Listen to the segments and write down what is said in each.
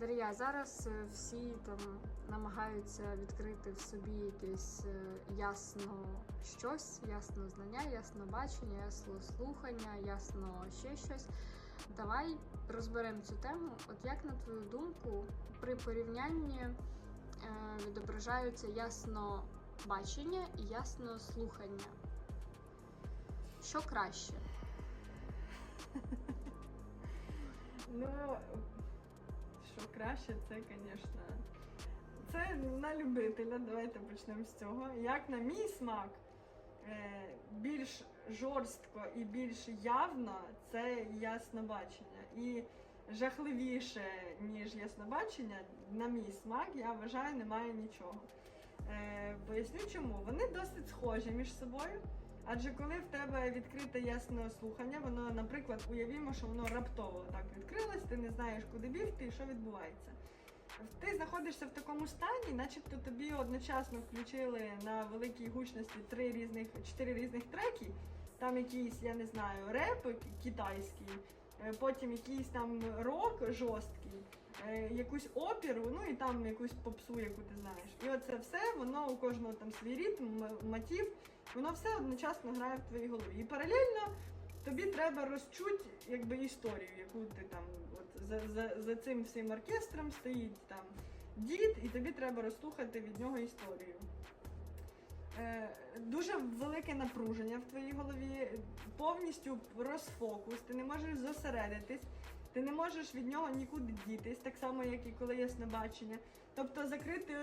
Дар'я, зараз е, всі там намагаються відкрити в собі якесь е, ясно щось, ясно знання, ясно бачення, ясно слухання, ясно ще щось. Давай розберемо цю тему. От як на твою думку, при порівнянні е, відображаються ясно бачення і ясно слухання? Що краще? Ну, що краще, це, звісно. Це на любителя, давайте почнемо з цього. Як на мій смак, е, більш жорстко і більш явно це яснобачення. І жахливіше, ніж яснобачення, на мій смак, я вважаю, немає нічого. Е, Поясню чому. Вони досить схожі між собою. Адже коли в тебе відкрите ясне слухання, воно, наприклад, уявімо, що воно раптово так відкрилось, ти не знаєш, куди бігти і що відбувається. Ти знаходишся в такому стані, начебто тобі одночасно включили на великій гучності три різних, чотири різних треки. Там якийсь, я не знаю, реп китайський, е, потім якийсь там рок жорсткий, е, якусь оперу, ну і там якусь попсу, яку ти знаєш. І оце все, воно у кожного там свій ритм, мотив, воно все одночасно грає в твоїй голові. І паралельно тобі треба розчути якби історію, яку ти там от за, за, за цим всім оркестром стоїть там дід, і тобі треба розслухати від нього історію. Е, дуже велике напруження в твоїй голові, повністю розфокус, ти не можеш зосередитись, ти не можеш від нього нікуди дітись, так само, як і коли яснобачення. Тобто закрити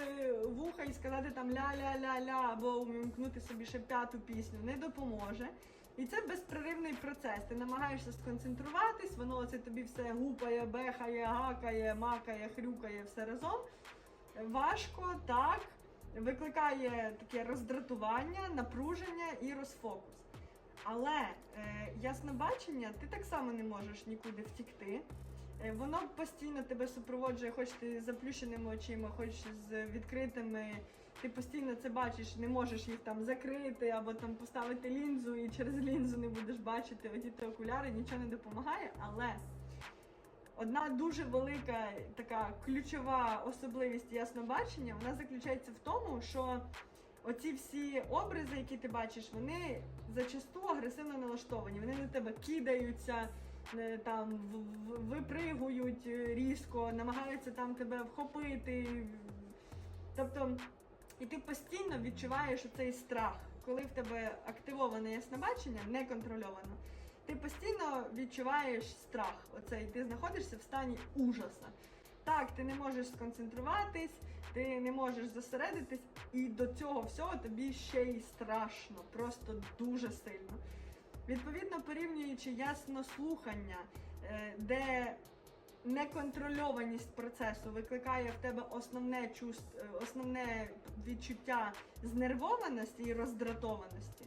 вуха і сказати там ля-ля-ля-ля або увімкнути собі ще п'яту пісню не допоможе. І це безперервний процес. Ти намагаєшся сконцентруватись, воно оце тобі все гупає, бехає, гакає, макає, хрюкає все разом. Важко, так, викликає таке роздратування, напруження і розфокус. Але е, яснобачення ти так само не можеш нікуди втікти. Е, Воно постійно тебе супроводжує, хоч ти з заплющеними очима, хоч з відкритими. Ти постійно це бачиш, не можеш їх там закрити або там поставити лінзу і через лінзу не будеш бачити одіти окуляри, нічого не допомагає. Але одна дуже велика така ключова особливість яснобачення, вона заключається в тому, що оці всі образи, які ти бачиш, вони зачасту агресивно налаштовані. Вони на тебе кидаються, е, там випригують е, різко, намагаються там тебе вхопити. Тобто, і ти постійно відчуваєш цей страх, коли в тебе активоване яснобачення, неконтрольовано. Ти постійно відчуваєш страх. Оцей ти знаходишся в стані ужаса. Так, ти не можеш сконцентруватись, ти не можеш зосередитись, і до цього всього тобі ще й страшно, просто дуже сильно. Відповідно, порівнюючи ясно слухання, е, де неконтрольованість процесу викликає в тебе основне чувство, основне відчуття знервованості і роздратованості.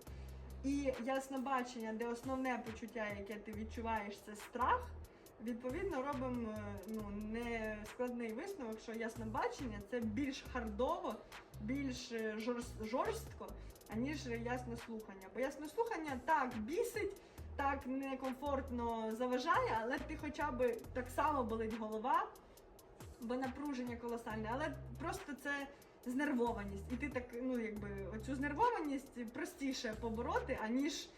І яснобачення, де основне почуття, яке ти відчуваєш, це страх. Відповідно, робимо е, ну, не складний висновок, що яснобачення це більш хардово, більш е, жорст- жорстко, аніж ясне слухання. Бо ясне слухання так бісить, так некомфортно заважає, але ти хоча б так само болить голова, бо напруження колосальне, але просто це знервованість. І ти так, ну якби оцю знервованість простіше побороти, аніж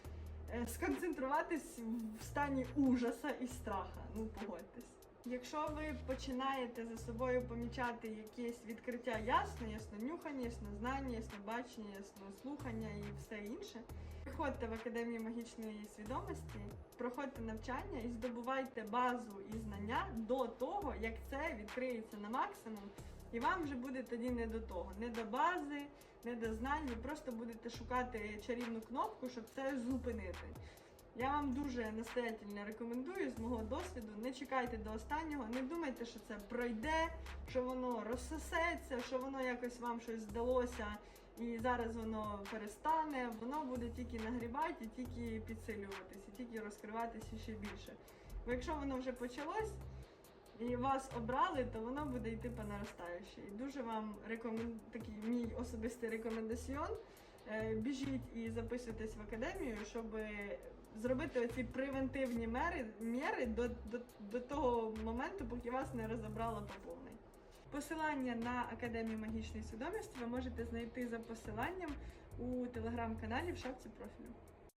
е, сконцентруватись в стані ужаса і страха. Ну, погодьтесь. Якщо ви починаєте за собою помічати якесь відкриття ясно, ясно нюхання, ясно знання, ясно бачення, ясно слухання і все інше, приходьте в Академію магічної свідомості, проходьте навчання і здобувайте базу і знання до того, як це відкриється на максимум. І вам вже буде тоді не до того, не до бази, не до знань. Ви просто будете шукати чарівну кнопку, щоб це зупинити. Я вам дуже настоятельно рекомендую з мого досвіду. Не чекайте до останнього, не думайте, що це пройде, що воно розсосеться, що воно якось вам щось здалося, і зараз воно перестане. Воно буде тільки нагрівати, і тільки підсилюватися, і тільки розкриватися ще більше. Бо якщо воно вже почалось і вас обрали, то воно буде йти по наростаючій. Дуже вам рекомен... такий мій особистий рекомендаціон. Е, Біжіть і записуйтесь в академію, щоб зробити оці превентивні мери, міри до, до, до того моменту, поки вас не розібрала по. Посилання на Академію магічної свідомості ви можете знайти за посиланням у телеграм-каналі в шапці профілю.